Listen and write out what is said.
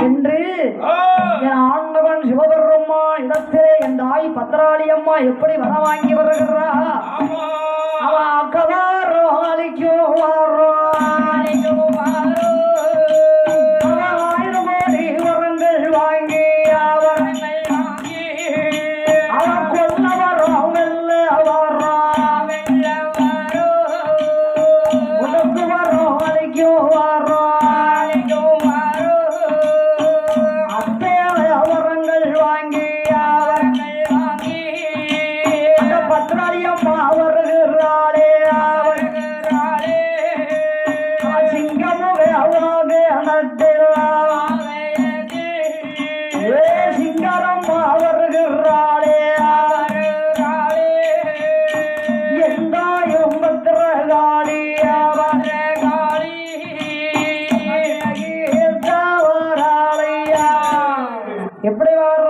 என்று என் ஆண்டவன் சிவபெருமா இடத்திலே என் தாய் பத்திராளி அம்மா எப்படி வர வாங்கி வருகிறா. அவ அக்கவாரோ அழிக்கோ வாரோ அழிக்கோ வாரோ ஆயிரம் கோடி வரங்கள் வாங்கி சிங்கமுக அவாக ஏ சிங்கரம்மா வருகிறாளே வருகிறாளே எந்தாயும் பத்திரகாளி. பத்திரகாளி எப்படி வர்றா?